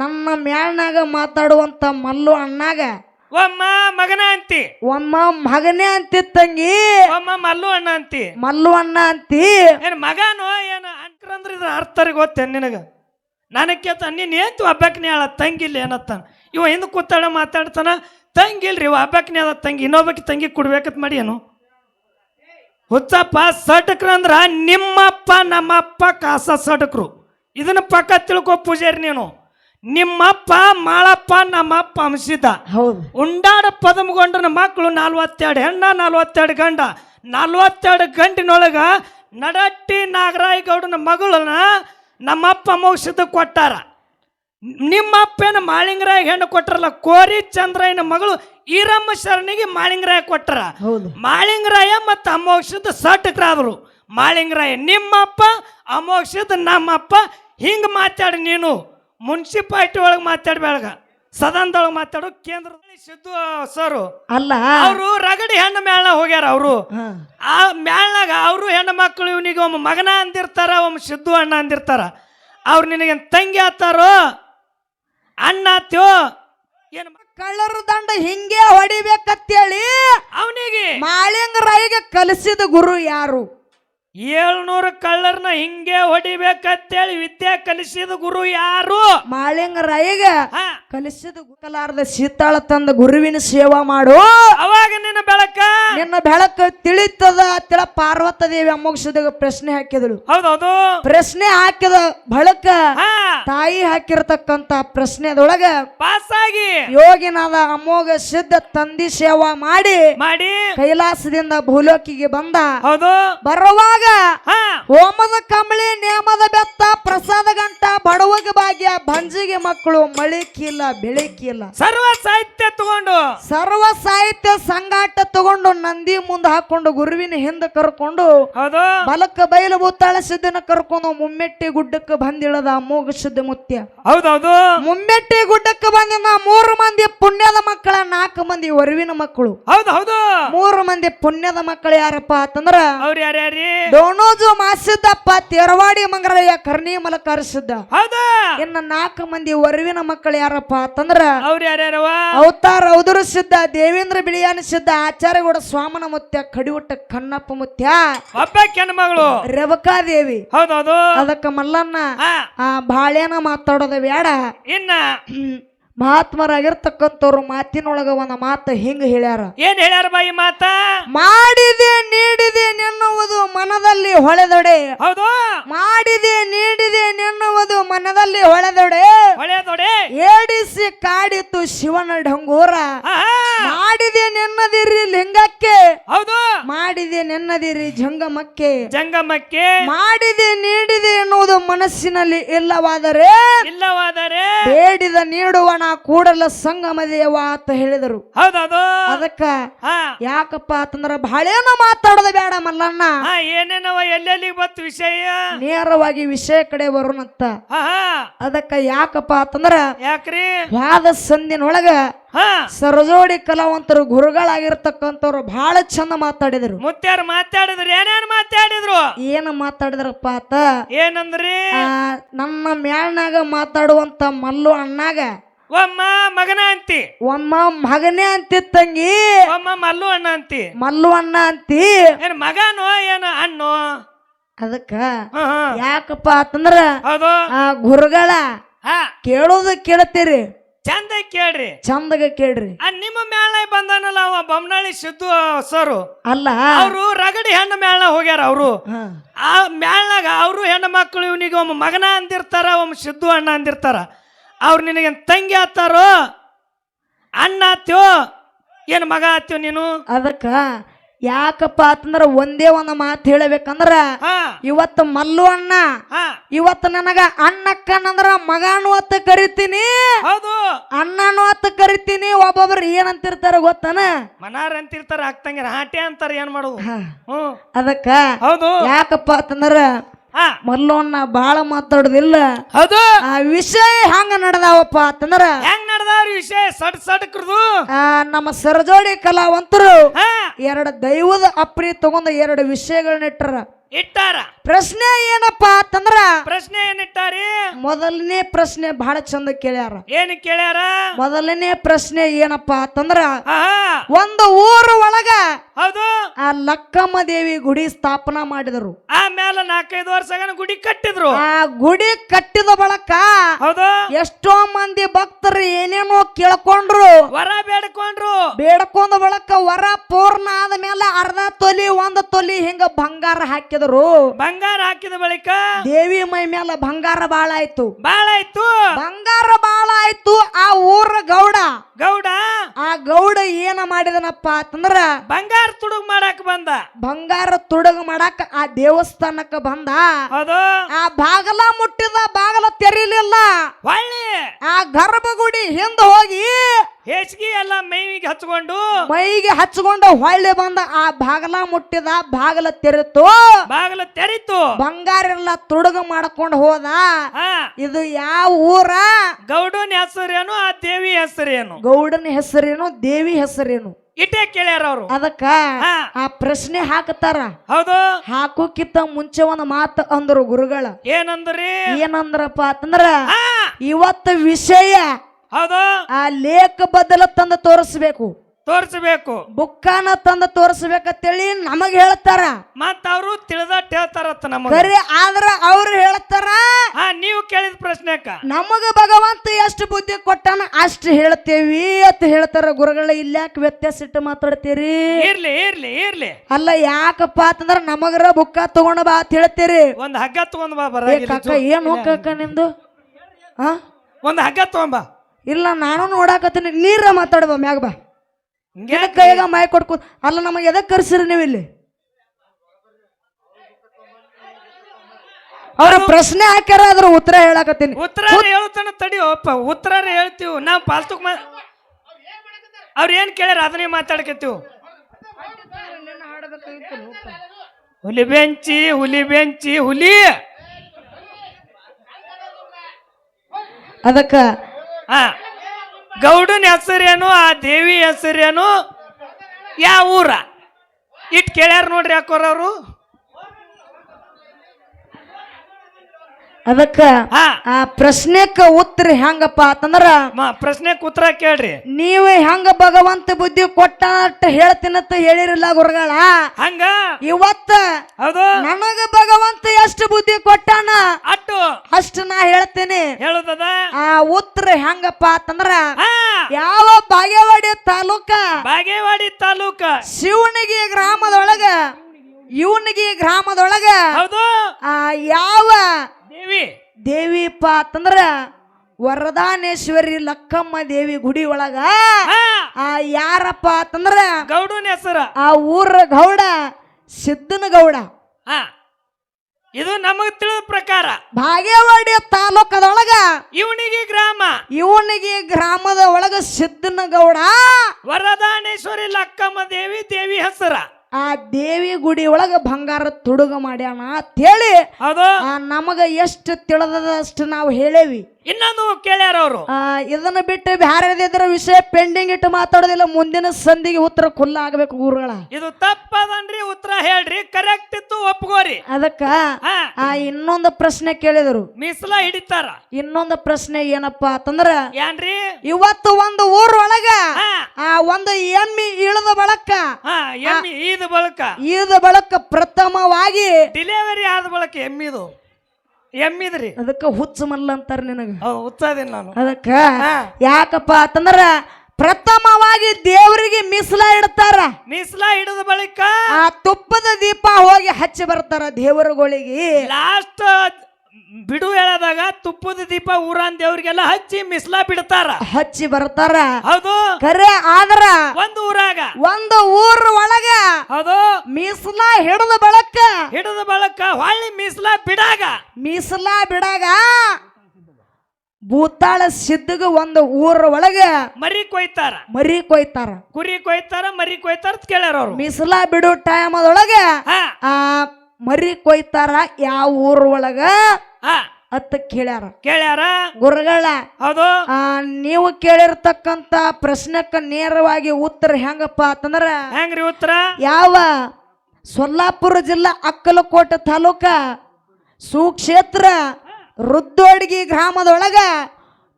ನನ್ನ ಮ್ಯಾಳ್ನಾಗ ಮಾತಾಡುವಂತ ಮಲ್ಲು ಅಣ್ಣಾಗ ಒಮ್ಮ ಮಗನ ಅಂತಿ. ಒಮ್ಮ ಮಗನೇ ಅಂತಿತ್ತಂಗಿ ಒಮ್ಮ ಮಲ್ಲು ಅಣ್ಣ ಅಂತಿ. ಮಲ್ಲು ಅಣ್ಣ ಅಂತಿ. ಏನ್ ಮಗನೋ ಏನ ಅಂಕ್ರಂದ್ರ ಇದ್ರ ಅರ್ಥರಿ ಗೊತ್ತೆ ನಿನಗ? ನನಗೆ ಕೇಳ್ತ ನೀನ್ ಏಂತು ಒಬ್ಬಕ್ನಿ ಹೇಳ ತಂಗಿಲ್ಲ ಏನತ್ತಾನ ಇವ ಹಿಂದೆ ಕೂತಾಡ ಮಾತಾಡ್ತಾನ ತಂಗಿಲ್ರಿ ಇವ ಹಬ್ಬಕ್ನಿ ಅದ ತಂಗಿ ಇನ್ನೊಬ್ಬಕ್ಕೆ ತಂಗಿ ಕೊಡ್ಬೇಕತ್ ಮಾಡಿ ಏನು? ಹುಚ್ಚಪ್ಪ ಸಟಕ್ರ ಅಂದ್ರ ನಿಮ್ಮಪ್ಪ ನಮ್ಮಪ್ಪ ಕಾಸ ಸಟಕ್ರು. ಇದನ್ನ ಪಕ್ಕ ತಿಳ್ಕೊ ಪೂಜಾರಿ ನೀನು. ನಿಮ್ಮಪ್ಪ ಮಾಳಪ್ಪ ನಮ್ಮಪ್ಪ ಅಂಶಿದ ಹೌದು. ಉಂಡಾಡ ಪದಮಗೊಂಡನ ಮಕ್ಕಳು ನಲ್ವತ್ತೆರಡು ಹೆಣ್ಣ ನಲ್ವತ್ತೆರಡು ಗಂಡ. ನಲ್ವತ್ತೆರಡು ಗಂಟಿನೊಳಗ ನಡಟ್ಟಿ ನಾಗರಾಯಗೌಡನ ಮಗಳನ್ನ ನಮ್ಮಪ್ಪ ಮೋಕ್ಷದ ಕೊಟ್ಟಾರ. ನಿಮ್ಮಪ್ಪನ ಮಾಳಿಂಗರಾಯ ಹೆಣ್ಣು ಕೊಟ್ಟರಲ್ಲ ಕೋರಿ ಚಂದ್ರಯ್ಯನ ಮಗಳು ಈರಮ್ಮ ಶರಣಿಗೆ ಮಾಳಿಂಗರಾಯ ಕೊಟ್ಟರ ಮಾಳಿಂಗರಾಯ ಮತ್ತು ಅಮೋಕ್ಷದ ಸಟಕರಾದರು ಮಾಳಿಂಗರಾಯ ನಿಮ್ಮಪ್ಪ ಅಮೋಕ್ಷದ ನಮ್ಮಪ್ಪ ಹಿಂಗೆ ಮಾತಾಡಿ ನೀನು. ಮುನ್ಸಿಪಾಲ್ಟಿ ಒಳಗೆ ಮಾತಾಡ್ಬೇಳಗ ಸದನದೊಳಗೆ ಮಾತಾಡೋ ಕೇಂದ್ರದಲ್ಲಿ ಸಿದ್ದು ಸರು. ಅಲ್ಲ. ಅವರು ರಗಡಿ ಹೆಣ್ಣು ಮೇಳ ಹೋಗ್ಯಾರ ಅವರು. ಆ ಮೇಳಾಗ ಅವರು ಹೆಣ್ಣು ಮಕ್ಕಳು ಇವನಿಗೆ ಒಮ್ಮ ಮಗನ ಅಂದಿರ್ತಾರ ಒಮ್ಮ ಸಿದ್ದು ಅಣ್ಣ ಅಂದಿರ್ತಾರ. ಅವ್ರು ನಿನಗೆ ತಂಗಿ ಆತಾರೋ? ಅಣ್ಣ ಆತ್ಯೋ? ಏನು ಕಳ್ಳರ ದಂಡ ಹಿಂಗೆ ಹೊಡಿಬೇಕಂತೇಳಿ ಅವನಿಗೆ? ಮಾಳಿಂಗರಾಯಿಗೆ ಕಲಿಸಿದ ಗುರು ಯಾರು? ಏಳ್ನೂರು ಕಳ್ಳರ್ನ ಹಿಂಗೆ ಹೊಡಿಬೇಕಂತೇಳಿ ವಿದ್ಯೆ ಕಲಿಸಿದ ಗುರು ಯಾರು? ಮಾಳಿಂಗರಾಯಿಗೆ ಕಲಿಸಿದ ಗುಕಲಾರದ ಸೀತಾಳ ತಂದ ಗುರುವಿನ ಸೇವಾ ಮಾಡು. ಅವಾಗ ನಿನ್ನ ಬೆಳಕ? ನಿನ್ನ ಬೆಳಕ ತಿಳಿತದ ತಿಳ ಪಾರ್ವತ ದೇವಿ ಅಮ್ಮಗಿಸಿದ ಪ್ರಶ್ನೆ ಹಾಕಿದಳು. ಹೌದೌದು. ಪ್ರಶ್ನೆ ಹಾಕಿದ ಬಳಕ ತಾಯಿ ಹಾಕಿರ್ತಕ್ಕಂತ ಪ್ರಶ್ನೆದೊಳಗ ಪಾಸ್ ಆಗಿ ಯೋಗಿನಾದ ಅಮೋಘ ಸಿದ್ಧ ತಂದಿ ಸೇವಾ ಮಾಡಿ ಮಾಡಿ. ಕೈಲಾಸದಿಂದ ಭೂಲೋಕಿಗೆ ಬಂದ. ಹೌದು. ಬರುವಾಗ ಹಾ. ಹೋಮದ ಕಂಬಳಿ ನೇಮದ ಬೆತ್ತ ಪ್ರಸಾದ ಬಡವಗ ಭಾಗ್ಯ ಬಂಜಿಗೆ ಮಕ್ಕಳು ಮಳಿಕಿಲ್ಲ ಬೆಳಕಿಲ್ಲ ಸರ್ವ ಸಾಹಿತ್ಯ ತಗೊಂಡು ಸರ್ವ ಸಾಹಿತ್ಯ ಸಂಗಾಟ ತಗೊಂಡು ನಂದಿ ಮುಂದೆ ಹಾಕೊಂಡು ಗುರುವಿನ ಹಿಂದೆ ಕರ್ಕೊಂಡು ಹೌದು. ಬಲಕ್ಕ ಬಯಲು ಬೂತಾಳ ಸಿದ್ದನ ಕರ್ಕೊಂಡು ಮುಮ್ಮೆಟ್ಟಿ ಗುಡ್ಡಕ್ಕೆ ಬಂದಿಳದ ಅಮೋಘ ಸಿದ್ಧ ಮುತ್ಯ. ಹೌದೌದು. ಮುಮ್ಮೆಟ್ಟಿ ಗುಡ್ಡಕ್ಕೆ ಬಂದಿದ್ದ ಮೂರು ಮಂದಿ ಪುಣ್ಯದ ಮಕ್ಕಳ ನಾಲ್ಕು ಮಂದಿ ಒರವಿನ ಮಕ್ಕಳು. ಹೌದು ಹೌದು ಮೂರು ಮಂದಿ ಪುಣ್ಯದ ಮಕ್ಕಳು ಯಾರಪ್ಪ ಅಂತಂದ್ರ ಅವ್ರು ಯಾರ್ಯಾರಿ? ಡೋಣೋಜು ಮಾಸಿದ್ದಪ್ಪ ತೇರವಾಡಿ ಮಂಗರಯ್ಯ ಕರ್ಣಿ ಮಲಕ ಸಿದ್ಧ ಹೌದು? ಇನ್ನ ನಾಲ್ಕು ಮಂದಿ ಒರವಿನ ಮಕ್ಕಳು ಯಾರಪ್ಪ ಅಂತಂದ್ರ ಅವ್ರು ಯಾರ್ಯಾರವ ಅವತಾರ ಔದುರು ಸಿದ್ಧ ದೇವೇಂದ್ರ ಬಿಳಿಯಾನ ಸಿದ್ಧ ಆಚಾರ್ಯಗೌಡ ಸ್ವಾಮನ ಮುತ್ಯ ಕಡಿವಟ್ಟ ಕಣ್ಣಪ್ಪ ಮುತ್ಯ ಮಗಳು ರೇವಕಾ ಮಗಳು. ರೇವಕಾದೇವಿ. ಹೌದೌದು. ಅದಕ್ಕ ಮಲ್ಲಣ್ಣ ಆ ಬಾಳ್ಯಾನ ಮಾತಾಡೋದ ಬೇಡ ಇನ್ನ. ಮಹಾತ್ಮರಾಗಿರ್ತಕ್ಕಂಥವ್ರು ಮಾತಿನೊಳಗ ಒಂದು ಮಾತು ಹಿಂಗ ಹೇಳ್ಯಾರ. ಏನ್ ಹೇಳ್ಯಾರ ಬಾಯಿ ಮಾತ? ಮಾಡಿದೆ ನೀಡಿದೆ ನೆನ್ನುವುದು ಮನದಲ್ಲಿ ಹೊಳೆದೊಡೆ. ಹೌದು. ಮಾಡಿದೆ ನೀಡಿದೆ ನೆನ್ನುವುದು ಮನದಲ್ಲಿ ಹೊಳೆದೊಡೆ. ಹೊಳೆದೊಡೆ. ಏಡಿಸಿ ಕಾಡಿತು ಶಿವನ ಢಂಗೂರ ಆಹಾ, ಮಾಡಿದೆ ನೆನ್ನದಿರಿ ಲಿಂಗಕ್ಕೆ. ಹೌದು. ಮಾಡಿದೆ ನೆನ್ನದಿರಿ ಜಂಗಮಕ್ಕೆ. ಜಂಗಮಕ್ಕೆ. ಮಾಡಿದೆ ನೀಡಿದೆ ಎನ್ನುವುದು ಮನಸ್ಸಿನಲ್ಲಿ ಇಲ್ಲವಾದರೆ ಇಲ್ಲವಾದರೆ. ಬೇಡಿದ ನೀಡುವಣ ಕೂಡಲ ಸಂಗಮ ದೇವ ಅಂತ ಹೇಳಿದರು. ಹೌದೌದು? ಅದಕ್ಕ ಯಾಕಪ್ಪ ಅಂತಂದ್ರ ಬಹಳೇನು ಮಾತಾಡೋದು ಬೇಡ ಮಲ್ಲಣ್ಣ. ಏನೇನವ ಎಲ್ಲೆಲ್ಲಿ ಬತ್ತು ವಿಷಯ? ನೇರವಾಗಿ ವಿಷಯ ಕಡೆ ಬರೋಣಂತ. ಅದಕ್ಕ ಯಾಕಪ್ಪ ಅಂತಂದ್ರ ಯಾಕ್ರಿ? ವಾದ ಸಂದಿನೊಳಗ ಸರಜೋಡಿ ಕಲಾವಂತರು ಗುರುಗಳಾಗಿರ್ತಕ್ಕಂಥವ್ರು ಬಹಳ ಚಂದ ಮಾತಾಡಿದರು. ಮುತ್ಯಾರು ಮಾತಾಡಿದ್ರು ಏನೇನ್ ಮಾತಾಡಿದ್ರು? ಏನು ಮಾತಾಡಿದ್ರಪ್ಪ ಆತ? ಏನಂದ್ರಿ? ನನ್ನ ಮ್ಯಾಳ್ನಾಗ ಮಾತಾಡುವಂತ ಮಲ್ಲು ಅಣ್ಣಾಗ ಒಮ್ಮ ಮಗನ ಅಂತಿ. ಒಮ್ಮ ಮಗನೇ ಅಂತಿತ್ತಂಗಿ ಒಮ್ಮ ಮಲ್ಲು ಅಣ್ಣ ಅಂತಿ. ಮಲ್ಲು ಅಣ್ಣ ಅಂತಿ. ಏನ್ ಮಗನೋ ಏನ ಅಣ್ಣು? ಅದಕ್ಕ ಯಾಕಪ್ಪ ಅಂತಂದ್ರ ಹೌದು. ಆ ಗುರುಗಳ ಕೇಳೋದ ಕೇಳ್ತೀರಿ. ಚಂದ ಕೇಳ್ರಿ. ಚಂದಗ ಕೇಳ್ರಿ. ನಿಮ್ಮ ಮೇಳ ಬಂದಾನಲ್ಲ ಅವ ಬೊಮ್ಮನಳ್ಳಿ ಸಿದ್ದು ಸರು? ಅಲ್ಲ. ಅವರು ರಗಡಿ ಹೆಣ್ಣು ಮೇಳ ಹೋಗ್ಯಾರ ಅವರು. ಆ ಮೇಳಾಗ ಅವರು ಹೆಣ್ಣು ಮಕ್ಕಳು ಇವನಿಗೆ ಒಮ್ಮ ಮಗನ ಅಂದಿರ್ತಾರ ಒಮ್ಮ ಸಿದ್ದು ಅಣ್ಣ ಅಂದಿರ್ತಾರ. ಅವ್ರು ನಿನಗೆ ತಂಗಿ ಆತಾರೋ? ಅಣ್ಣ ಆತ್ಯೋ? ಏನು ಮಗ ಆತ್ಯೋ ನೀನು? ಅದಕ್ಕ ಯಾಕಪ್ಪ ಅಂತಂದ್ರ ಒಂದೇ ಒಂದು ಮಾತು ಹೇಳಬೇಕಂದ್ರ ಹಾ. ಇವತ್ತು ಮಲ್ಲು ಅಣ್ಣ ಹಾ. ಇವತ್ತು ನನಗ ಅಣ್ಣಕ್ಕನಂದ್ರ ಮಗ ಅತ್ತ ಕರಿತೀನಿ. ಹೌದು. ಅಣ್ಣನು ಅತ್ತ ಕರಿತೀನಿ. ಒಬ್ಬೊಬ್ರು ಏನಂತಿರ್ತಾರ ಗೊತ್ತನ? ಮನಾರ್ ಅಂತಿರ್ತಾರ ಹಾಕ್ತಂಗಿರ ಹಾಟೆ ಅಂತಾರ ಏನ್ ಮಾಡೋದು? ಹಾ. ಹ್ಮ್. ಅದಕ್ಕ ಹೌದು. ಯಾಕಪ್ಪ ಅಂತಂದ್ರ ಅಣ್ಣ ಬಾಳ ಮಾತಾಡುದಿಲ್ಲ. ಹೌದು. ಆ ವಿಷಯ ಹಂಗ ನಡೆದಾವಪ್ಪ ಅಂತಂದ್ರ ಹೆಂಗ್ ನಡ್ದಾವ್ರಿ ವಿಷಯ? ಸಡ್ ಸಡ್ಕರ್ದು ಆ ನಮ್ಮ ಸರಜೋಡಿ ಕಲಾವಂತರು ಎರಡು ದೈವದ ಅಪ್ರಿ ತಗೊಂಡ ಎರಡು ವಿಷಯಗಳನ್ನ ಇಟ್ಟರ. ಇಟ್ಟಾರ. ಪ್ರಶ್ನೆ ಏನಪ್ಪಾ ಅಂತಂದ್ರ ಪ್ರಶ್ನೆ ಏನಿಟ್ಟಾರಿ? ಮೊದಲನೇ ಪ್ರಶ್ನೆ ಬಹಳ ಚಂದ ಕೇಳ್ಯಾರ. ಏನ್ ಕೇಳ್ಯಾರ? ಮೊದಲನೇ ಪ್ರಶ್ನೆ ಏನಪ್ಪಾ ಅಂತಂದ್ರ ಒಂದು ಊರು ಒಳಗ ಹೌದು. ಆ ಲಕ್ಕಮ್ಮ ದೇವಿ ಗುಡಿ ಸ್ಥಾಪನಾ ಮಾಡಿದರು. ಆಮೇಲೆ ನಾಲ್ಕೈದು ವರ್ಷಗನ ಗುಡಿ ಕಟ್ಟಿದ್ರು. ಆ ಗುಡಿ ಕಟ್ಟಿದ ಬಳಕ ಹೌದು. ಎಷ್ಟೋ ಮಂದಿ ಭಕ್ತರು ಏನೇನೋ ಕೇಳ್ಕೊಂಡ್ರು. ವರ ಬೇಡ್ಕೊಂಡ್ರು. ಬೇಡ್ಕೊಂಡ ಬಳಕ ವರ ಪೂರ್ಣ ಆದ ಮೇಲೆ ಅರ್ಧ ತೊಲಿ ಒಂದ್ ತೊಲಿ ಹಿಂಗ ಬಂಗಾರ ಹಾಕಿದ್ರು. ಬಂಗಾರ ಹಾಕಿದ ಬಳಿಕ ದೇವಿ ಮೈ ಮೇಲೆ ಬಂಗಾರ ಬಾಳ ಆಯ್ತು. ಬಾಳ ಆಯ್ತು. ಬಂಗಾರ ಬಾಳ ಆಯ್ತು. ಆ ಊರ ಗೌಡ. ಗೌಡ? ಆ ಗೌಡ ಏನ ಮಾಡಿದನಪ್ಪ ಅಂತಂದ್ರ ಬಂಗಾರ ತುಡುಗ ಮಾಡಕ್ ಬಂದ. ಬಂಗಾರ ತುಡುಗ ಮಾಡಾಕ ಆ ದೇವಸ್ಥಾನಕ್ಕೆ ಬಂದ. ಅದು ಆ ಬಾಗಲ ಮುಟ್ಟಿದ ಬಾಗಲ ತೆರೀಲಿಲ್ಲ. ಹೊಳ್ಳಿ ಆ ಗರ್ಭಗುಡಿ ಹಿಂದ ಹೋಗಿ ಹೆಚ್ಚಿಗೆ ಎಲ್ಲ ಮೈಗೆ ಹಚ್ಕೊಂಡು ಮೈಗೆ ಹಚ್ಕೊಂಡು ಹೊಳ್ಳಿ ಬಂದ ಆ ಬಾಗಲ ಮುಟ್ಟಿದ ಬಾಗಲ ತೆರಿತು. ಬಾಗಲ ತೆರಿತು. ಬಂಗಾರ ಎಲ್ಲ ತುಡುಗ ಮಾಡ್ಕೊಂಡು ಹೋದ. ಇದು ಯಾವ ಊರ? ಗೌಡನ ಹೆಸರೇನು ಆ ದೇವಿ ಹೆಸರೇನು? ಗೌಡನ ಹೆಸರೇನು ದೇವಿ ಹೆಸರೇನು? ಇಟ್ಟೆ ಕೇಳ್ಯಾರ ಅವರು. ಅದಕ್ಕ ಆ ಪ್ರಶ್ನೆ ಹಾಕತಾರ. ಹೌದು. ಹಾಕೋಕ್ಕಿಂತ ಮುಂಚೆ ಒಂದು ಮಾತು ಅಂದ್ರು ಗುರುಗಳ. ಏನಂದ್ರಿ? ಏನಂದ್ರಪ್ಪ ಅಂತಂದ್ರ ಇವತ್ತು ವಿಷಯ ಹೌದು. ಆ ಲೇಖ ಬದಲ ತಂದ ತೋರಿಸ್ಬೇಕು. ತೋರಿಸಬೇಕು. ಬುಕ್ಕಾನ ತಂದ ತೋರಿಸ್ಬೇಕಂತೇಳಿ ನಮಗ್ ಹೇಳ್ತಾರ. ಮತ್ತ ಅವರು ತಿಳಿದಟ್ ಹೇಳ್ತಾರತ್ತ ನಮಗ ಬರೀ ಆದ್ರ ಅವ್ರು ಹೇಳ್ತಾರ. ಹಾ ನೀವು ಕೇಳಿದ ಪ್ರಶ್ನೆಕ. ನಮಗ ಭಗವಂತ ಎಷ್ಟು ಬುದ್ಧಿ ಕೊಟ್ಟಾನ ಅಷ್ಟು ಹೇಳ್ತೇವಿ ಅಂತ ಹೇಳ್ತಾರ. ಗುರುಗಳ ಇಲ್ಯಾಕ ವ್ಯತ್ಯಾಸ ಇಟ್ಟು ಮಾತಾಡ್ತೀರಿ? ಇರ್ಲಿ ಇರ್ಲಿ ಇರ್ಲಿ. ಅಲ್ಲ ಯಾಕಪ್ಪ ಅಂತಂದ್ರ ನಮಗರ ಬುಕ್ಕ ತಗೊಂಡ ಬಾ ಅಂತ ಹೇಳ್ತೀರಿ. ಒಂದ್ ಹಗ್ಗ ತಗೊಂಡ್ ಬಾ ಬರ ಕಾಕ ಏನು ಕಾಕ ನಿಂದು? ಹಾ ಒಂದ್ ಹಗ್ಗ ತಗೊಂಡ್ ಬಾ. ಇಲ್ಲ ನಾನು ನೋಡಾಕತ್ತೀನಿ. ನೀರ ಮಾತಾಡುವ ಮ್ಯಾಗ ಬಾ. ಹಿಂಗೆ ಕೈಯಾಗ ಮಾಯ ಕೊಡ್ಕೊ ಅಲ್ಲ ನಮಗೆ ಎದಕ್ಕೆ ಕರ್ಸಿರಿ ನೀವು ಇಲ್ಲಿ? ಅವ್ರ ಪ್ರಶ್ನೆ ಹಾಕ್ಯಾರ ಅದ್ರ ಉತ್ತರ ಹೇಳಾಕತ್ತೀನಿ. ಉತ್ತರ ಹೇಳ್ತಾನ ತಡಿಯೋಪ್ಪ. ಉತ್ತರ ಹೇಳ್ತೀವಿ. ನಾವು ಪಾಲ್ತುಕ್ ಮಾ ಅವ್ರ ಏನ್ ಕೇಳ್ಯಾರ? ಅದನ್ನೇ ಮಾತಾಡ್ಕತ್ತೀವಿ. ಹುಲಿ ಬೆಂಚಿ ಹುಲಿ ಬೆಂಚಿ ಹುಲಿ. ಅದಕ್ಕ ಹಾ ಗೌಡನ ಹೆಸರೇನು ಆ ದೇವಿ ಹೆಸರೇನು? ಯಾವ ಊರ? ಇಟ್ ಕೇಳ್ಯಾರ ನೋಡ್ರಿ ಯಾಕೋರ ಅವರು ಅದಕ್ಕ ಆ ಪ್ರಶ್ನೆಕ್ಕ ಉತ್ತರ ಹೆಂಗಪ್ಪ ಅಂತಂದ್ರ ಪ್ರಶ್ನೆಕ್ ಉತ್ತರ ಕೇಳ್ರಿ. ನೀವು ಹೆಂಗ ಭಗವಂತ ಬುದ್ಧಿ ಕೊಟ್ಟ ಹೇಳ್ತೀನಂತ ಹೇಳಿರಲ್ಲ ಗುರುಗಳ? ಹಂಗ? ಇವತ್ತ ಹೌದು. ನನಗ ಭಗವಂತ ಎಷ್ಟು ಬುದ್ಧಿ ಕೊಟ್ಟಾನ? ಅಟ್ಟು. ಅಷ್ಟು ನಾ ಹೇಳ್ತೇನೆ. ಹೇಳುದದ? ಆ ಉತ್ತರ ಹೆಂಗಪ್ಪ ಅಂತಂದ್ರ ಯಾವ ಬಾಗೇವಾಡಿ ತಾಲೂಕ? ಬಾಗೇವಾಡಿ ತಾಲೂಕ. ಶಿವನಿಗೆ ಗ್ರಾಮದೊಳಗ ಇವನಿಗೆ ಗ್ರಾಮದೊಳಗ ಹೌದು. ಆ ಯಾವ ದೇವಿ. ದೇವಿಪ್ಪ ಅಂತಂದ್ರ ವರದಾನೇಶ್ವರಿ ಲಕ್ಕಮ್ಮ ದೇವಿ ಗುಡಿ ಒಳಗ ಆ ಯಾರಪ್ಪ ಅಂತಂದ್ರ ಗೌಡನ ಹೆಸರು. ಆ ಊರ ಗೌಡ ಸಿದ್ದನ ಗೌಡ. ಹಾ. ಇದು ನಮಗ್ ತಿಳಿದ ಪ್ರಕಾರ ಬಾಗೇವಾಡಿ ತಾಲೂಕದೊಳಗ ಇವನಿಗೆ ಗ್ರಾಮ. ಇವನಿಗೆ ಗ್ರಾಮದ ಒಳಗ ಸಿದ್ದನ ಗೌಡ. ವರದಾನೇಶ್ವರಿ ಲಕ್ಕಮ್ಮ ದೇವಿ ದೇವಿ ಹೆಸರ. ಆ ದೇವಿ ಗುಡಿ ಒಳಗ ಬಂಗಾರ ತುಡುಗ ಮಾಡ್ಯಾನ ಅಂತೇಳಿ ನಮಗ ಎಷ್ಟು ತಿಳಿದದಷ್ಟು ನಾವು ಹೇಳೇವಿ. ಇನ್ನೊಂದು ಕೇಳ್ಯಾರ ಅವರು? ಇದನ್ನ ಬಿಟ್ಟು ಬ್ಯಾರದಿದ್ರ ವಿಷಯ ಪೆಂಡಿಂಗ್ ಇಟ್ಟು ಮಾತಾಡೋದಿಲ್ಲ ಮುಂದಿನ ಸಂಧಿಗೆ ಉತ್ತರ ಖುಲ್ಲ ಆಗ್ಬೇಕು ಗುರುಗಳ. ಇದು ತಪ್ಪದನ್ರಿ ಉತ್ತರ ಹೇಳ್ರಿ ಕರೆಕ್ಟ್ ಇತ್ತು ಒಪ್ಕೋರಿ. ಅದಕ್ಕ ಆ ಇನ್ನೊಂದು ಪ್ರಶ್ನೆ ಕೇಳಿದರು. ಮೀಸಲ ಹಿಡಿತಾರ. ಇನ್ನೊಂದು ಪ್ರಶ್ನೆ ಏನಪ್ಪಾ ಅಂತಂದ್ರ ಏನ್ರಿ? ಇವತ್ತು ಒಂದು ಊರ್ ಒಳಗ ಆ ಒಂದು ಎಮ್ಮಿ ಇಳಿದ ಬಳಕ ಎಮ್ಮಿ ಈದ ಬಳಕ. ಈದ ಬಳಕ ಪ್ರಥಮವಾಗಿ ಡಿಲಿವರಿ ಆದ ಬಳಕ ಎಮ್ಮಿದು. ಎಮ್ಮಿದ್ರಿ. ಅದಕ್ಕ ಹುಚ್ಚ ಮಲ್ಲ ಅಂತಾರ ನಿನಗ. ಉತ್ತದಿನ ನಾನು. ಅದಕ್ಕ ಯಾಕಪ್ಪ ಅಂತಂದ್ರ ಪ್ರಥಮವಾಗಿ ದೇವರಿಗೆ ಮೀಸಲ ಇಡ್ತಾರ. ಮೀಸಲ ಹಿಡಿದ ಬಳಿಕ ಆ ತುಪ್ಪದ ದೀಪ ಹೋಗಿ ಹಚ್ಚಿ ಬರ್ತಾರ ದೇವರುಗಳಿಗೆ. ಲಾಸ್ಟ್ ಬಿಡು ಹೇಳದಾಗ ತುಪ್ಪದ ದೀಪ ಊರಾನ್ ದೇವ್ರಿಗೆಲ್ಲ ಹಚ್ಚಿ ಮಿಸ್ಲ ಬಿಡ್ತಾರ. ಹಚ್ಚಿ ಬರ್ತಾರ. ಹೌದು. ಕರೆ ಆದ್ರ ಒಂದು ಊರಾಗ. ಒಂದು ಊರ ಒಳಗ ಹೌದು. ಮೀಸಲ ಹಿಡಿದ ಬಳಕ ಹಿಡಿದ ಬಳಕ ಹೊಳ್ಳಿ ಮೀಸಲ ಬಿಡಾಗ. ಮೀಸಲ ಬಿಡಾಗ ಭೂತಾಳ ಸಿದ್ಧಗ ಒಂದು ಊರ ಒಳಗ ಮರಿ ಕೊಯ್ತಾರ. ಮರಿ ಕೊಯ್ತಾರ. ಕುರಿ ಕೊಯ್ತಾರ ಮರಿ ಕೊಯ್ತಾರ ಅಂತ ಕೇಳ್ಯಾರ ಅವ್ರು. ಮೀಸಲ ಬಿಡು ಟೈಮ್ ಅದೊಳಗ ಆ ಮರಿ ಕೊಯ್ತಾರ ಯಾವ ಊರ ಒಳಗ? ಅತ್ತ ಕೇಳ್ಯಾರ. ಕೇಳ್ಯಾರ? ಗುರುಗಳ ಹೌದು. ನೀವು ಕೇಳಿರ್ತಕ್ಕಂತ ಪ್ರಶ್ನಕ್ಕ ನೇರವಾಗಿ ಉತ್ತರ ಹೆಂಗಪ್ಪ ಅಂತಂದ್ರ ಹೆಂಗ್ರಿ ಉತ್ತರ? ಯಾವ ಸೊಲ್ಲಾಪುರ ಜಿಲ್ಲಾ ಅಕ್ಕಲಕೋಟೆ ತಾಲೂಕ ಸುಕ್ಷೇತ್ರ ರುದ್ದೋಡ್ಗಿ ಗ್ರಾಮದೊಳಗ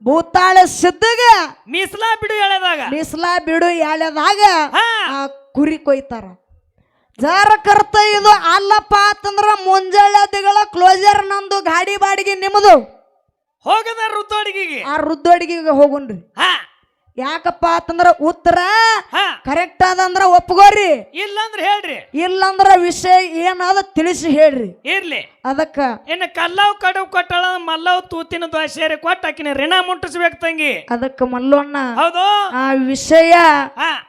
ಭೂತಾಳ ಸಿದ್ದಗ ಮೀಸಲಾ ಬಿಡು ಎಳೆದಾಗ. ಮೀಸಲಾ ಬಿಡು ಎಳೆದಾಗ ಆ ಕುರಿ ಕೊಯ್ತಾರ. ಜರ ಕರ್ತ ಇದು ಅಲ್ಲಪ್ಪ ಅಂತಂದ್ರ ಮುಂಜಾಳೆಗಳ ಕ್ಲೋಸರ್ ನಂದು ಗಾಡಿ ಬಾಡಿಗೆ ನಿಮ್ಮದು ಹೋಗದ ರುದ್ದೋಡಿಗೆ ಆ ರುದ್ದೋಡಿಗೆ ಹೋಗುನ್ರಿ ಹಾ. ಯಾಕಪ್ಪ ಅಂತಂದ್ರ ಉತ್ತರ ಕರೆಕ್ಟ್ ಅದಂದ್ರ ಒಪ್ಕೋರಿ ಇಲ್ಲಂದ್ರ ಹೇಳ್ರಿ. ಇಲ್ಲಂದ್ರ ವಿಷಯ ಏನಾದ ತಿಳಿಸಿ ಹೇಳ್ರಿ. ಇರ್ಲಿ. ಅದಕ್ಕ ಇನ್ನು ಕಲ್ಲವ್ ಕಡವ್ ಕೊಟ್ಟಳ ಮಲ್ಲವ್ ತೂತಿನ ದ್ವಾಸೇರಿ ಕೊಟ್ಟ ಆಕಿನ ಋಣ ಮುಟ್ಟಿಸ್ಬೇಕು ತಂಗಿ. ಅದಕ್ಕ ಮಲ್ಲೋಣ್ಣ ಹೌದು. ಆ ವಿಷಯ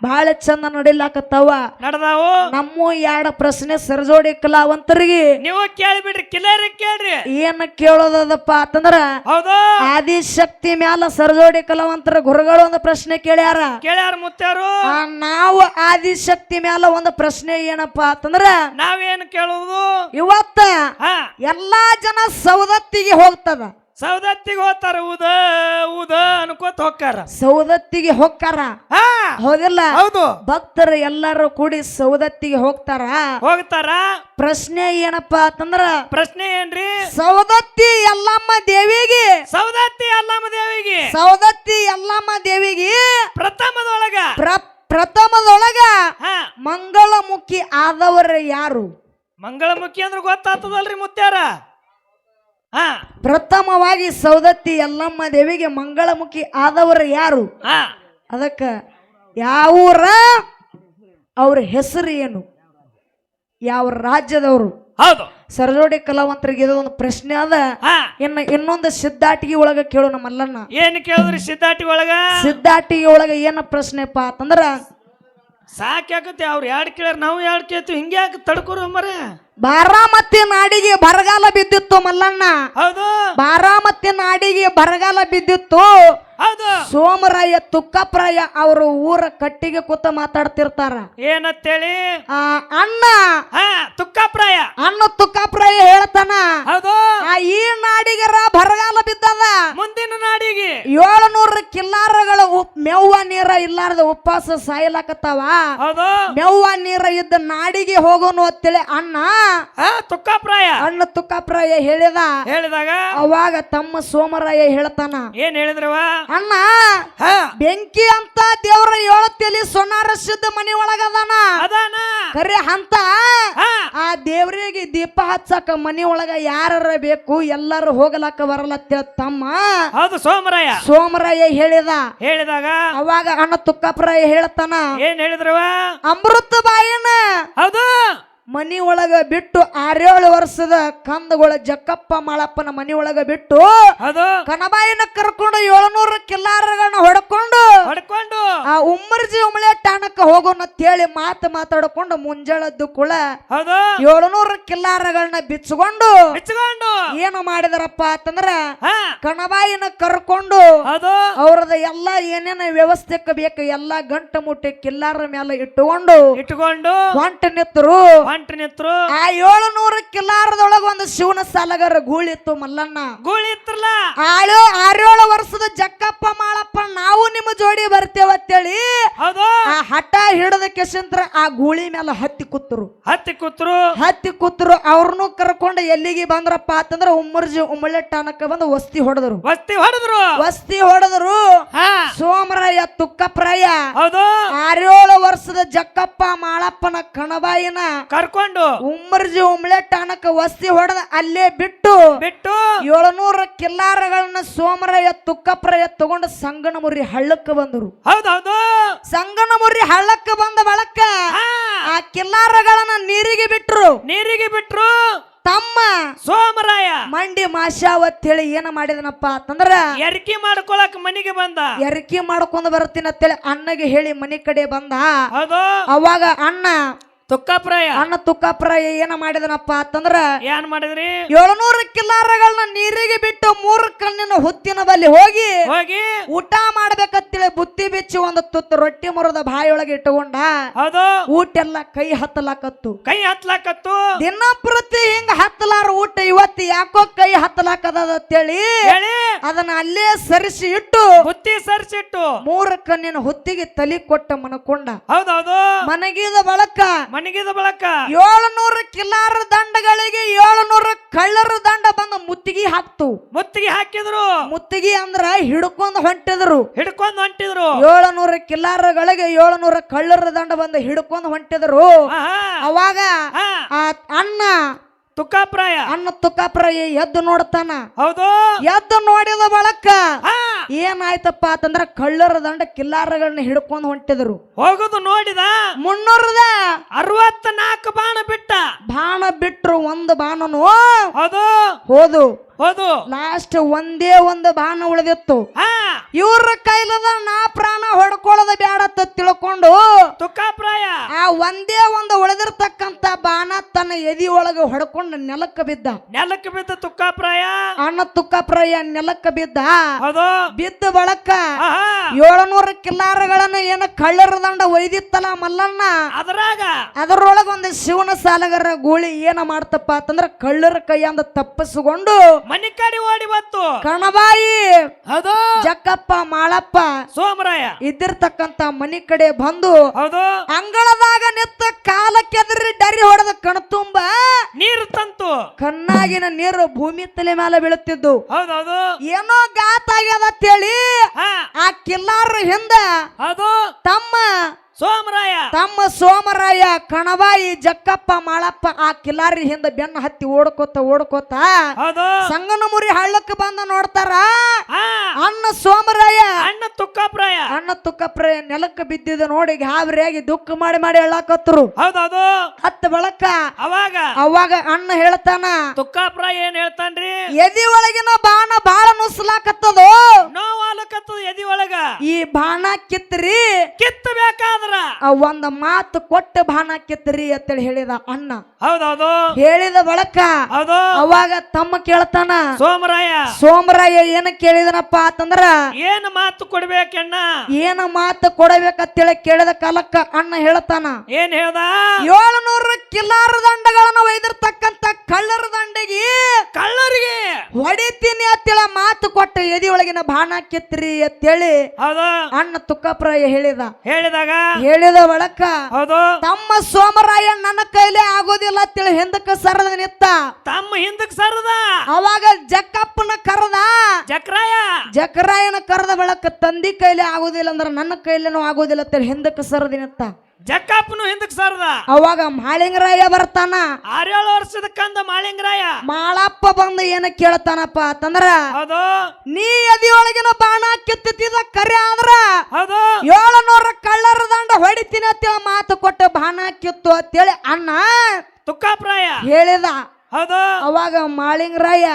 ಬಹಳ ಚಂದ ನಡಿಲಾಕತ್ತವ. ನಡ್ದಾವು. ನಮ್ಮ ಎರಡ ಪ್ರಶ್ನೆ ಸರಜೋಡಿ ಕಲಾವಂತರಿಗೆ ನೀವು ಕೇಳಿಬಿಡ್ರಿ ಕಿಲೇರಿ ಕೇಳ್ರಿ. ಏನ ಕೇಳೋದಪ್ಪ ಅಂತಂದ್ರ ಹೌದು. ಆದಿಶಕ್ತಿ ಮ್ಯಾಲ ಸರಜೋಡಿ ಕಲಾವಂತರ ಗುರುಗಳು ಒಂದು ಪ್ರಶ್ನೆ ಕೇಳ್ಯಾರ? ಕೇಳ್ಯಾರ ಮುತ್ತಾರು ಆ, ನಾವು ಆದಿಶಕ್ತಿ ಮ್ಯಾಲ ಒಂದು ಪ್ರಶ್ನೆ ಏನಪ್ಪ ಅಂತಂದ್ರ ನಾವೇನು ಕೇಳುವುದು? ಇವತ್ತ ಹಾ. ಎಲ್ಲಾ ಜನ ಸೌದತ್ತಿಗೆ ಹೋಗ್ತದ. ಸೌದತ್ತಿಗೆ ಹೋಗ್ತಾರ ಊದ ಊದ ಅನ್ಕೋತ ಹೋಗ್ತಾರ. ಸೌದತ್ತಿಗೆ ಹೋಗ್ತಾರ? ಹಾ ಹೌದಿಲ್ಲ? ಹೌದು. ಭಕ್ತರು ಎಲ್ಲರೂ ಕೂಡಿ ಸೌದತ್ತಿಗೆ ಹೋಗ್ತಾರ? ಹೋಗ್ತಾರ. ಪ್ರಶ್ನೆ ಏನಪ್ಪಾ ಅಂತಂದ್ರ ಪ್ರಶ್ನೆ ಏನ್ರಿ? ಸೌದತ್ತಿ ಎಲ್ಲಮ್ಮ ದೇವಿಗೆ. ಸೌದತ್ತಿ ಎಲ್ಲಮ್ಮ ದೇವಿಗೆ. ಸೌದತ್ತಿ ಎಲ್ಲಮ್ಮ ದೇವಿಗೆ ಪ್ರಥಮದೊಳಗ. ಪ್ರ ಪ್ರಥಮದೊಳಗ ಹಾ. ಮಂಗಳಮುಖಿ ಆದವರ ಯಾರು? ಮಂಗಳಮುಖಿ ಅಂದ್ರೆ ಗೊತ್ತಾಗ್ತದಲ್ರಿ ಮುತ್ಯಾರ. ಪ್ರಥಮವಾಗಿ ಸೌದತ್ತಿ ಎಲ್ಲಮ್ಮ ದೇವಿಗೆ ಮಂಗಳಮುಖಿ ಆದವರು ಯಾರು? ಅದಕ್ಕ ಯಾವೂರ? ಅವ್ರ ಹೆಸರು ಏನು? ಯಾವ ರಾಜ್ಯದವರು? ಹೌದು. ಸರಜೋಡಿ ಕಲಾವಂತರಿಗೆ ಒಂದು ಪ್ರಶ್ನೆ ಅದ. ಇನ್ನ ಇನ್ನು ಇನ್ನೊಂದು ಸಿದ್ಧಾಟಿಗೆ ಒಳಗ ಕೇಳು ನಮ್ಮ ಮಲ್ಲಣ್ಣ ಏನ್ ಕೇಳಿದ್ರಿ ಸಿದ್ದಾಟಿ ಒಳಗ? ಸಿದ್ಧಾಟಿಗೆ ಒಳಗ ಏನ ಪ್ರಶ್ನೆಪ್ಪ ಅಂತಂದ್ರ ಸಾಕಾಗತ್ತೆ ಅವ್ರು ಎರಡು ಕೇಳ್ಯಾರ ನಾವು ಎರಡು ಕೇಳ್ತೀವಿ ಹಿಂಗೆ ಯಾಕೆ ತಡ್ಕೊರು ಮರೆ? ಬಾರಾಮತಿ ನಾಡಿಗೆ ಬರಗಾಲ ಬಿದ್ದಿತ್ತು ಮಲ್ಲಣ್ಣ. ಹೌದು. ಬಾರಾಮತಿ ನಾಡಿಗೆ ಬರಗಾಲ ಬಿದ್ದಿತ್ತು. ಸೋಮರಾಯ ತುಕ್ಕಪ್ರಾಯ ಅವರು ಊರ ಕಟ್ಟಿಗೆ ಕೂತ ಮಾತಾಡ್ತಿರ್ತಾರ. ಏನತ್ತೇಳಿ ಆ ಅಣ್ಣ. ತುಕ್ಕಪ್ರಾಯ. ಅಣ್ಣ ತುಕ್ಕಪ್ರಾಯ ಹೇಳ್ತಾನ. ಹೌದು. ಆ ಈ ನಾಡಿಗರ ಬರಗಾಲ ಬಿದ್ದದ. ಮುಂದಿನ ನಾಡಿಗೆ. ಏಳುನೂರು ಕಿಲ್ಲಾರಗಳ ಮೆವ್ವ ನೀರ ಇಲ್ಲಾರದ ಉಪವಾಸ ಸಾಯಲಕತ್ತಾವ. ಹೌದು. ಮೆವ್ವ ನೀರ ಇದ್ದ ನಾಡಿಗೆ ಹೋಗೋನು ಅಂತೇಳಿ ಅಣ್ಣ. ತುಕ್ಕಪ್ರಾಯ. ಅಣ್ಣ ತುಕ್ಕಪ್ರಾಯ ಹೇಳಿದ. ಹೇಳಿದಾಗ? ಅವಾಗ ತಮ್ಮ ಸೋಮರಾಯ ಹೇಳ್ತಾನ. ಏನ್ ಹೇಳಿದ್ರವ ಅಣ್ಣ ಬೆಂಕಿ ಅಂತ ದೇವ್ರ ಏಳತ್ತೇಲಿ ಸೊನಾರ ಸಿದ್ಧ ಮನಿ ಒಳಗದಾನ. ಅದಾನ. ಕರೆ ಅಂತ ಆ ದೇವ್ರಿಗೆ ದೀಪ ಹಚ್ಚಕ ಮನಿ ಒಳಗ ಯಾರ ಬೇಕು ಎಲ್ಲರೂ ಹೋಗಲಕ್ಕ ಬರಲತ್ತ ತಮ್ಮ. ಹೌದು ಸೋಮರಾಯ. ಸೋಮರಾಯ ಹೇಳಿದ. ಹೇಳಿದಾಗ ಅವಾಗ ಅಣ್ಣ ತುಕ್ಕಪ್ರಾಯ ಹೇಳ್ತಾನ. ಏನ್ ಹೇಳಿದ್ರವ ಅಮೃತ ಬಾಯಣ್ಣ ಹೌದು. ಮನಿ ಒಳಗ ಬಿಟ್ಟು ಆರೇಳು ವರ್ಷದ ಕಂದಗಳ ಜಕ್ಕಪ್ಪ ಮಾಳಪ್ಪನ ಮನಿ ಒಳಗ ಬಿಟ್ಟು ಕನಬಾಯಿನ ಕರ್ಕೊಂಡು ಏಳ್ನೂರು ಕಿಲ್ಲಾರಗಳನ್ನ ಹೊಡ್ಕೊಂಡು ಹೊಡ್ಕೊಂಡು ಆ ಉಮ್ಮರ್ಜಿ ಉಮಳೆ ಠಾಣಕ್ಕ ಹೋಗೋಣ ಅಂತೇಳಿ ಮಾತು ಮಾತಾಡ್ಕೊಂಡು ಮುಂಜಾಳದ್ದು ಕುಳ ಏಳ್ನೂರು ಕಿಲ್ಲಾರಗಳನ್ನ ಬಿಚ್ಕೊಂಡು ಬಿಚ್ಕೊಂಡು ಏನು ಮಾಡಿದಾರಪ್ಪ ಅಂತಂದ್ರ ಕಣಬಾಯಿನ ಕರ್ಕೊಂಡು ಅವ್ರದ ಎಲ್ಲಾ ಏನೇನ ವ್ಯವಸ್ಥೆಕ್ಕೆ ಬೇಕು ಎಲ್ಲಾ ಗಂಟು ಮುಟ್ಟಿ ಕಿಲ್ಲಾರ ಮೇಲೆ ಇಟ್ಟುಕೊಂಡು ಇಟ್ಟುಕೊಂಡು ಹೊಂಟ ನಿತ್ತರು ಹೊಂಟ ನಿತ್ರು ಆ ಏಳುನೂರು ಕಿಲಾರದೊಳಗ ಒಂದು ಶಿವನ ಸಾಲಗಾರ ಗೂಳಿತ್ತು ಮಲ್ಲಣ್ಣ. ಗೂಳಿ ಇತ್ರಲ್ಲ ಆಳು ಆರೇಳು ವರ್ಷದ ಜಕ್ಕಪ್ಪ ಮಾಳಪ್ಪ ನಾವು ನಿಮ್ಮ ಜೋಡಿ ಬರ್ತೇವತ್ತೇಳಿ ಹೌದು. ಆ ಹಠ ಹಿಡದ ಕೆಸಂತ್ರ ಆ ಗೂಳಿ ಮೇಲೆ ಹತ್ತಿ ಕೂತರು. ಹತ್ತಿ ಕೂತ್ರು. ಹತ್ತಿ ಕೂತರು ಅವ್ರನ್ನೂ ಕರ್ಕೊಂಡು ಎಲ್ಲಿಗೆ ಬಂದ್ರಪ್ಪ ಅಂತಂದ್ರ ಉಮ್ಮರ್ಜಿ ಉಮ್ಮಳೆ ಟಾನಕ್ಕ ಬಂದು ವಸ್ತಿ ಹೊಡೆದ್ರು. ವಸ್ತಿ ಹೊಡೆದ್ರು. ವಸ್ತಿ ಹೊಡೆದ್ರು. ಸೋಮರಾಯ ತುಕ್ಕಪ್ರಾಯ. ಹೌದು. ಆರೇಳು ವರ್ಷದ ಜಕ್ಕಪ್ಪ ಮಾಳಪ್ಪನ ಕಣಬಾಯಿನ ಕರ್ಕೊಂಡು. ಉಮ್ಮರ್ಜಿ ಉಮ್ಮಳೆ ಟಾನಕ ವಸ್ತಿ ಹೊಡೆದ ಅಲ್ಲೇ ಬಿಟ್ಟು ಬಿಟ್ಟು. ಏಳುನೂರ ಕಿಲ್ಲಾರಗಳನ್ನ ಸೋಮರಾಯ ತುಕ್ಕಪ್ರಾಯ ತಗೊಂಡು ಸಂಗನಮುರಿ ಹಳ್ಳಕ್ಕೆ ಬಂದರು. ಹೌದೌದು ಸಂಗನಮುರಿ ಹಳ್ಳಕ್ಕೆ ಬಂದ ಬಳಕ ಹಾ. ಆ ಕಿಲ್ಲಾರಗಳನ್ನ ನೀರಿಗೆ ಬಿಟ್ರು. ನೀರಿಗೆ ಬಿಟ್ರು. ತಮ್ಮ ಸೋಮರಾಯ. ಮಂಡಿ ಮಾಶಾವತ್ ಹೇಳಿ ಏನ ಮಾಡಿದನಪ್ಪ ಅಂತಂದ್ರ ಎರಕಿ ಮಾಡ್ಕೊಳಕ್ ಮನೆಗೆ ಬಂದ. ಎರಕಿ ಮಾಡ್ಕೊಂಡ್ ಬರ್ತೀನಿ ಅಂತೇಳಿ ಅಣ್ಣಗೆ ಹೇಳಿ ಮನೆ ಕಡೆ ಬಂದ. ಅವಾಗ ಅಣ್ಣ ತುಕ್ಕಪ್ರಾಯ. ಅಣ್ಣ ತುಕ್ಕಪ್ರಾಯ ಏನ ಮಾಡಿದನಪ್ಪ ಅಂತಂದ್ರ ಏನ್ ಮಾಡಿದ್ರಿ? ಏಳ್ನೂರ ಕಿಲ್ಲಾರಗಳನ್ನ ನೀರಿಗೆ ಬಿಟ್ಟು ಮೂರು ಕಣ್ಣಿನ ಹುತ್ತಿನ ಬಲ್ಲಿ ಹೋಗಿ ಹೋಗಿ ಊಟ ಮಾಡ್ಬೇಕಂತೇಳಿ ಬುತ್ತಿ ಬಿಚ್ಚಿ ಒಂದು ತುತ್ತು ರೊಟ್ಟಿ ಮುರದ ಬಾಯೊಳಗೆ ಇಟ್ಟುಕೊಂಡ ಹೌದು. ಊಟ ಎಲ್ಲ ಕೈ ಹತ್ತಲಾಕತ್ತು. ಕೈ ಹತ್ತಲಾಕತ್ತು. ದಿನ ಪ್ರತಿ ಹಿಂಗ ಹತ್ತಲಾರ ಊಟ ಇವತ್ತು ಯಾಕೋ ಕೈ ಹತ್ತಲಾಕದ ಅಂತೇಳಿ ಹೇಳಿ. ಅದನ್ನ ಅಲ್ಲೇ ಸರಿಸಿ ಇಟ್ಟು ಬುತ್ತಿ ಸರಿಸಿಟ್ಟು. ಮೂರ ಕಣ್ಣಿನ ಹೊತ್ತಿಗೆ ತಲಿ ಕೊಟ್ಟ ಮನಕೊಂಡ. ಹೌದೌದು. ಮನಗಿದ ಬಳಕ ಮನಗಿದ ಬಳಕ ಏಳುನೂರ ಕಿಲ್ಲಾರ ದಂಡಗಳಿಗೆ ಏಳುನೂರು ಕಳ್ಳರ ದಂಡ ಬಂದು ಮುತ್ತಿಗೆ ಹಾಕ್ತು. ಮುತ್ತಿಗೆ ಹಾಕಿದ್ರು. ಮುತ್ತಿಗೆ ಅಂದ್ರ ಹಿಡ್ಕೊಂಡು ಹೊಂಟಿದ್ರು. ಹಿಡ್ಕೊಂಡು ಹೊಂಟಿದ್ರು. ಏಳುನೂರು ಕಿಲ್ಲಾರಗಳಿಗೆ ಏಳುನೂರ ಕಳ್ಳರ ದಂಡ ಬಂದು ಹಿಡ್ಕೊಂಡು ಹೊಂಟಿದ್ರು. ಅವಾಗ ಆ ಅಣ್ಣ ತುಕ್ಕಾಪ್ರಾಯ. ಅನ್ನ ತುಕಾಪ್ರಾಯ ಎದ್ದು ನೋಡ್ತಾನ. ಹೌದು. ಎದ್ದು ನೋಡಿದ ಬಳಕ ಏನಾಯ್ತಪ್ಪ ಅಂತಂದ್ರ ಕಳ್ಳರ ದಂಡ ಕಿಲ್ಲಾರಗಳನ್ನ ಹಿಡ್ಕೊಂಡು ಹೊಂಟಿದ್ರು. ಹೋಗುದು ನೋಡಿದ. ಮುನ್ನೂರದ ಅರವತ್ತ ನಾಲ್ಕು ಬಾಣ ಬಿಟ್ಟ. ಬಾಣ ಬಿಟ್ರು ಒಂದು ಬಾಣನು ಹೌದು. ಹೋದು. ಹೌದು. ಲಾಸ್ಟ್ ಒಂದೇ ಒಂದು ಬಾಣ ಉಳಿದಿತ್ತು. ಇವ್ರ ಕೈಲದ ನಾ ಪ್ರಾಣ ಹೊಡ್ಕೊಳ್ಳೋದ ಬ್ಯಾಡತ್ತ ತಿಳ್ಕೊಂಡು ತುಕ್ಕಾಪ್ರಾಯ ಆ ಒಂದೇ ಒಂದು ಉಳಿದಿರ್ತಕ್ಕಂತ ಬಾಣ ತನ್ನ ಎದಿ ಒಳಗೆ ಹೊಡ್ಕೊಂಡು ನೆಲಕ್ಕ ಬಿದ್ದ. ನೆಲಕ್ಕೆ ಬಿದ್ದ ತುಕ್ಕಾಪ್ರಾಯ ಅಣ್ಣ ತುಕ್ಕಾಪ್ರಾಯ ನೆಲಕ್ಕ ಬಿದ್ದ. ಹೌದು. ಬಿದ್ದ ಬಳಕ ಏಳುನೂರ ಕಿಲ್ಲಾರಗಳನ್ನ ಏನ ಕಳ್ಳರ ದಂಡ ಒಯ್ದಿತ್ತಲ್ಲ ಮಲ್ಲಣ್ಣ? ಅದರಾಗ. ಅದರೊಳಗ ಒಂದು ಶಿವನ ಸಾಲಗರ ಗೂಳಿ ಏನ ಮಾಡ್ತಪ್ಪ ಅಂತಂದ್ರ ಕಳ್ಳರ ಕೈಯಿಂದ ತಪ್ಪಿಸಿಕೊಂಡು ಮನಿ ಕಡೆ ಓಡಿ ಬತ್ತು ಕಣಬಾಯಿ ಹೌದು. ಜಕ್ಕಪ್ಪ ಮಾಳಪ್ಪ ಸೋಮರಾಯ. ಇದ್ದಿರ್ತಕ್ಕಂತ ಮನಿ ಕಡೆ ಬಂದು ಹೌದು. ಅಂಗಳದಾಗ ನಿತ್ತ ಕಾಲ ಕೆದ್ರಿ ಡರಿ ಹೊಡೆದ ಕಣ್ತುಂಬ ನೀರು ತಂತು. ಕಣ್ಣಾಗಿನ ನೀರು ಭೂಮಿ ತಲೆ ಮೇಲೆ ಬೀಳುತ್ತಿದ್ದು. ಹೌದೌದು. ಏನೋ ಗಾತ ಆಗ್ಯದ ಅಂತೇಳಿ ಹಾ. ಆ ಕಿಲ್ಲಾರ ಹಿಂದ ಹೌದು. ತಮ್ಮ ಸೋಮರಾಯ. ತಮ್ಮ ಸೋಮರಾಯ ಕಣವಾಯಿ ಜಕ್ಕಪ್ಪ ಮಾಳಪ್ಪ ಆ ಕಿಲಾರಿ ಹಿಂದ ಬೆನ್ನ ಹತ್ತಿ ಓಡ್ಕೋತ ಓಡ್ಕೋತ ಸಂಗನಮುರಿ ಹಳ್ಳಕ್ಕೆ ಬಂದ ನೋಡ್ತಾರ? ಅಣ್ಣ ಸೋಮರಾಯ. ಅಣ್ಣ ತುಕ್ಕಪ್ರಾಯ. ಅಣ್ಣ ತುಕ್ಕಪ್ರಾಯ ನೆಲಕ್ಕೆ ಬಿದ್ದಿದ ನೋಡಿ ಗಾಬರಿಯಾಗಿ ದುಃಖ ಮಾಡಿ ಮಾಡಿ ಹೇಳಾಕತ್ರು ಹೌದೌದು. ಹತ್ತ ಬಳಕ ಅವಾಗ? ಅವಾಗ ಅಣ್ಣ ಹೇಳ್ತಾನ ತುಕ್ಕಪ್ರಾಯ ಏನ್ ಹೇಳ್ತಾನ್ರಿ? ಎದಿ ಒಳಗಿನ ಬಾಣ ಬಾಳ ನುಸ್ಲಾಕತ್ತದೋ? ನೋವಾಲಕತ್ತದ ಎದಿ ಒಳಗ. ಈ ಬಾಣ ಕಿತ್ರಿ ಕಿತ್ತಬೇಕಾದ್ರ ಆ ಒಂದ್ ಮಾತು ಕೊಟ್ಟ ಬಾಣ ಕೆತ್ತರಿ ಅಂತೇಳಿ ಹೇಳಿದ ಅಣ್ಣ. ಹೌದೌದು. ಹೇಳಿದ ಬಳಕ ಹೌದು. ಅವಾಗ ತಮ್ಮ ಕೇಳ್ತಾನ ಸೋಮರಾಯ. ಸೋಮರಾಯ ಏನ ಕೇಳಿದನಪ್ಪ ಅಂತಂದ್ರ ಏನ್ ಮಾತು ಕೊಡ್ಬೇಕಣ್ಣ ಏನ ಮಾತು ಕೊಡಬೇಕಂತೇಳಿ ಕೇಳಿದ ಕಾಲಕ್ಕ ಅಣ್ಣ ಹೇಳ್ತಾನ ಏನ್ ಹೇಳ್ದ? ಏಳುನೂರು ಕಿಲ್ಲಾರ ದಂಡಗಳನ್ನ ಒಯ್ದಿರ್ತಕ್ಕಂತ ಕಳ್ಳರ ದಂಡಿಗೆ ಕಳ್ಳರಿಗೆ? ಹೊಡಿತೀನಿ ಅತ್ತಿಳ ಮಾತು ಕೊಟ್ಟ ಎದಿ ಒಳಗಿನ ಬಾಣ ಕೆತ್ತರಿ ಅಂತೇಳಿ ಹೌದು. ಅಣ್ಣ ತುಕ್ಕಪ್ರಾಯ ಹೇಳಿದ. ಹೇಳಿದಾಗ ಹೇಳಿದ ಬಳಕ ಹೌದು. ತಮ್ಮ ಸೋಮರಾಯ ನನ್ನ ಕೈಲೇ ಆಗೋದಿಲ್ಲ ತಿಳಿ ಹಿಂದಕ್ಕೆ ಸರದ ನಿತ್ತ. ತಮ್ಮ ಹಿಂದಕ್ ಸರದ. ಅವಾಗ ಜಕ್ಕಪ್ಪನ ಕರೆದ. ಜಕ್ರಾಯ. ಜಕ್ರಾಯನ ಕರೆದ ಬಳಕ ತಂದಿ ಕೈಲೇ ಆಗೋದಿಲ್ಲ ಅಂದ್ರೆ ನನ್ನ ಕೈಲೇನೂ ಆಗೋದಿಲ್ಲ ತಿಳಿ ಹಿಂದಕ್ಕೆ ಸರದ ನಿತ್ತ. ಜಕ್ಕಪ್ಪನು ಹಿಂದಕ್ ಸರದ? ಅವಾಗ ಮಾಳಿಂಗರಾಯ ಬರ್ತಾನ. ಆರೇಳು ವರ್ಷದ ಕಂದ ಮಾಳಿಂಗರಾಯ? ಮಾಳಪ್ಪ ಬಂದು ಏನ ಕೇಳ್ತಾನಪ್ಪ ಅಂತಂದ್ರ ಹೌದು. ನೀ ಎದಿಯೊಳಗಿನ ಬಾಣ ಕಿತ್ತಿದ ಕರೆ ಆದ್ರ ಹೌದು. ಏಳುನೂರ ಕಳ್ಳರ ದಂಡ ಹೊಡಿತೀನಿ ಅಂತೇಳಿ ಮಾತು ಕೊಟ್ಟು ಬಾಣ ಕಿತ್ತು ಅಂತೇಳಿ ಅಣ್ಣ ತುಕ್ಕಾಪ್ರಾಯ? ಹೇಳಿದ. ಹೌದು. ಅವಾಗ ಮಾಳಿಂಗರಾಯ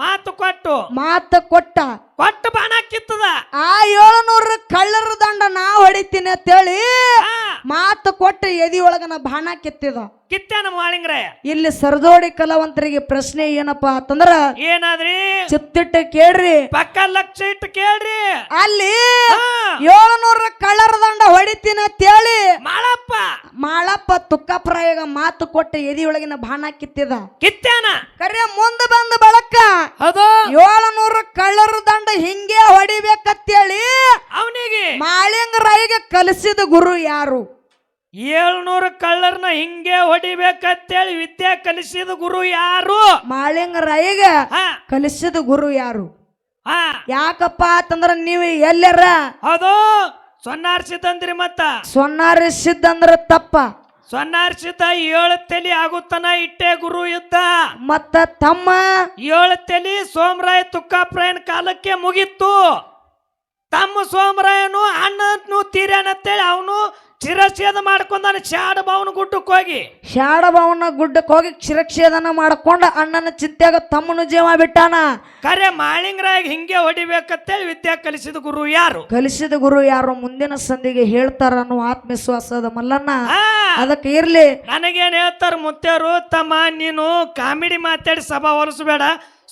ಮಾತು ಕೊಟ್ಟು. ಮಾತು ಕೊಟ್ಟ. ಕೊಟ್ಟು ಬಾಣ ಕಿತ್ತದ. ಆ ಏಳುನೂರು ಕಳ್ಳರ ದಂಡ ನಾ ಹೊಡಿತೀನಿ ಅಂತೇಳಿ ಹೇಳಿ ಮಾತು ಕೊಟ್ಟ ನಾ ಬಾಣ ಕಿತ್ತಿದ. ಮಾಳಿಂಗರಾಯ ಇಲ್ಲಿ ಸರದೋಡಿ ಕಲಾವಂತರಿಗೆ ಪ್ರಶ್ನೆ ಏನಪ್ಪ ಅಂತಂದ್ರ ಏನಾದ್ರಿ? ಚಿತ್ತಿಟ್ಟ ಕೇಳ್ರಿ. ಪಕ್ಕ ಲಕ್ಷ ಇಟ್ಟು ಕೇಳ್ರಿ. ಅಲ್ಲಿ ಏಳುನೂರ ಕಳ್ಳರ ದಂಡ ಹೊಡಿತೀನಿ ಅಂತೇಳಿ ಮಾಳಪ್ಪ. ಮಾಳಪ್ಪ ತುಕ್ಕಪ್ರಾಯಗ ಮಾತು ಕೊಟ್ಟ ಎದಿಯೊಳಗಿನ ಬಾಣ ಕಿತ್ತಿದ. ಕಿತ್ತೇನ ಕರೆ ಮುಂದೆ ಬಂದ ಬಳಕ ಹೌದು. ಏಳುನೂರು ಕಳ್ಳರ ದಂಡ ಹಿಂಗೆ ಹೊಡಿಬೇಕಂತೇಳಿ ಅವನಿಗೆ ಮಾಳಿಂಗರಾಯಿಗೆ ಕಲಿಸಿದ ಗುರು ಯಾರು? ಏಳ್ನೂರು ಕಳ್ಳರ್ನ ಹಿಂಗೆ ಹೊಡಿಬೇಕಂತೇಳಿ ವಿದ್ಯೆ ಕಲಿಸಿದ ಗುರು ಯಾರು? ಮಾಳಿಂಗರಾಯಿಗೆ ರಾಯಿಗೆ ಕಲಿಸಿದ ಗುರು ಯಾರು? ಹಾ. ಯಾಕಪ್ಪ ಅಂತಂದ್ರ ನೀವು ಎಲ್ಲರ ಹೌದು. ಸೊನ್ನಾರ್ಸಿದಂದ್ರಿ ಮತ್ತ. ಸೊನ್ನಾರಿಸಿದ್ದಂದ್ರ ತಪ್ಪ. ಸೊನ್ನಾರ್ಸಿದ ಏಳು ತಲಿ ಆಗುತ್ತನ ಇಟ್ಟೆ ಗುರು ಇದ್ದ ಮತ್ತ ತಮ್ಮ ಏಳು ತಲಿ ಸೋಮರಾಯ ತುಕ್ಕಾಪ್ರಾಯನ ಕಾಲಕ್ಕೆ ಮುಗಿತ್ತು. ತಮ್ಮ ಸೋಮರಾಯನು ಅಣ್ಣನು ತೀರ್ಯಾನಂತೇಳಿ ಅವನು ಚಿರಚ್ಛೇದ ಮಾಡ್ಕೊಂಡಾನ ಶಾಡ ಭಾವನ ಗುಡ್ಡಕ್ಕೆ ಹೋಗಿ. ಶಾಡಭವನ ಗುಡ್ಡಕ್ಕೆ ಹೋಗಿ ಕ್ಷಿರಕ್ಷೇದನ ಮಾಡ್ಕೊಂಡ ಅಣ್ಣನ ಚಿಂತ್ಯಾಗ ತಮ್ಮನ ಜೀವ ಬಿಟ್ಟಾನ. ಕರೆ ಮಾಳಿಂಗರಾಗ ಹಿಂಗೆ ಹೊಡಿಬೇಕಂತೇಳಿ ವಿದ್ಯೆ ಕಲಿಸಿದ ಗುರು ಯಾರು? ಕಲಿಸಿದ ಗುರು ಯಾರು? ಮುಂದಿನ ಸಂಧಿಗೆ ಹೇಳ್ತಾರ ಅನ್ನೋ ಆತ್ಮವಿಶ್ವಾಸದ ಮಲ್ಲಣ್ಣ. ಆ, ಅದಕ್ಕೆ ಇರ್ಲಿ. ನನಗೇನ್ ಹೇಳ್ತಾರ ಮುತ್ತೇರು ತಮ್ಮ ನೀನು ಕಾಮಿಡಿ ಮಾತಾಡಿ ಸಭಾ ಹೊಲಸಬೇಡ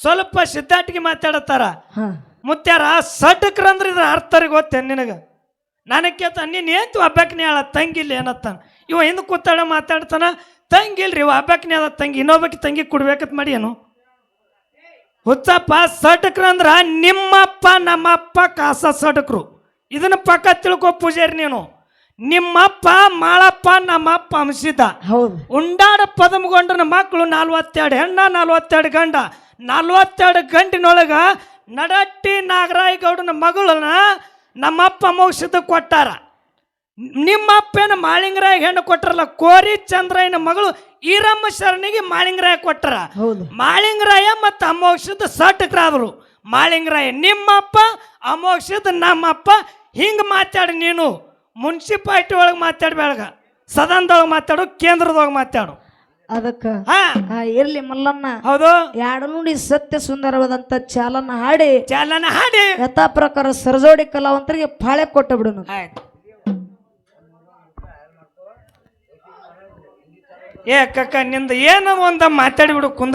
ಸ್ವಲ್ಪ ಸಿದ್ಧಾಟಿಗೆ ಮಾತಾಡತ್ತಾರ. ಹ. ಮುತ್ಯಾರ ಸಡ್ಕ್ರಂದ್ರ ಇದ್ರ ಅರ್ಥರಿಗೆ ಗೊತ್ತೇನ್ ನಿನಗ? ನನಗೆ ಕೇಳ್ತಾನ ನೀನು ಏನು ಹಬ್ಬಕ್ನೇ ಹೇಳ ತಂಗಿಲ್ಲ ಏನತ್ತಾನ ಇವ ಹಿಂದೆ ಕೂತಾಡ ಮಾತಾಡ್ತಾನ ತಂಗಿಲ್ರಿ ಇವ ಹಬ್ಬಕ್ನೇ ಅದ ತಂಗಿ ಇನ್ನೊಬ್ಬಕ್ಕೆ ತಂಗಿ ಕೊಡ್ಬೇಕಂತ ಮಾಡಿ ಏನು? ಹುಚ್ಚಪ್ಪ ಸಟಕ್ರು ಅಂದ್ರೆ ನಿಮ್ಮಪ್ಪ ನಮ್ಮಪ್ಪ ಕಾಸ ಸಟಕ್ರು. ಇದನ್ನ ಪಕ್ಕ ತಿಳ್ಕೊ ಪೂಜಾರಿ ನೀನು. ನಿಮ್ಮಪ್ಪ ಮಾಳಪ್ಪ ನಮ್ಮಪ್ಪ ಅಂಶಿದ ಹೌದು. ಉಂಡಾಡ ಪದಮಗೊಂಡನ ಮಕ್ಕಳು ನಲ್ವತ್ತೆರಡು ಹೆಣ್ಣ ನಲ್ವತ್ತೆರಡು ಗಂಡ. ನಲ್ವತ್ತೆರಡು ಗಂಟಿನೊಳಗ ನಡಟ್ಟಿ ನಾಗರಾಯಗೌಡನ ಮಗಳನ್ನ ನಮ್ಮಪ್ಪ ಮೋಕ್ಷದ ಕೊಟ್ಟಾರ. ನಿಮ್ಮಪ್ಪೇನ ಮಾಳಿಂಗರಾಯ ಹೆಣ್ಣು ಕೊಟ್ಟರಲ್ಲ ಕೋರಿ ಚಂದ್ರಯ್ಯನ ಮಗಳು ಈರಮ್ಮ ಶರಣಿಗೆ ಮಾಳಿಂಗರಾಯ ಕೊಟ್ಟರ ಮಾಳಿಂಗರಾಯ ಮತ್ತು ಅಮೋಕ್ಷದ ಸಟ್ಕ್ರಾದರು. ಮಾಳಿಂಗರಾಯ ನಿಮ್ಮಪ್ಪ ಅಮೋಕ್ಷದ ನಮ್ಮಪ್ಪ ಹಿಂಗೆ ಮಾತಾಡಿ ನೀನು. ಮುನ್ಸಿಪಾಲ್ಟಿ ಒಳಗೆ ಮಾತಾಡ್ಬೇಳಗ ಸದನದೊಳಗೆ ಮಾತಾಡು ಕೇಂದ್ರದೊಳಗೆ ಮಾತಾಡು. ಅದಕ್ಕ ಆ, ಇರ್ಲಿ ಮಲ್ಲಣ್ಣ. ಹೌದು. ಎರಡು ನುಡಿ ಸತ್ಯ ಸುಂದರವಾದಂತ ಚಾಲನ ಹಾಡಿ. ಚಾಲನ ಹಾಡಿ. ಯಥಾ ಪ್ರಕಾರ ಸರಜೋಡಿ ಕಲಾವಂತರಿಗೆ ಪಾಳೆ ಕೊಟ್ಟ ಬಿಡೋಣ ಆಯ್ತು. ಏ ಕಕ್ಕ ನಿಂದ ಏನೋ ಒಂದ ಮಾತಾಡಿಬಿಡು ಕುಂದ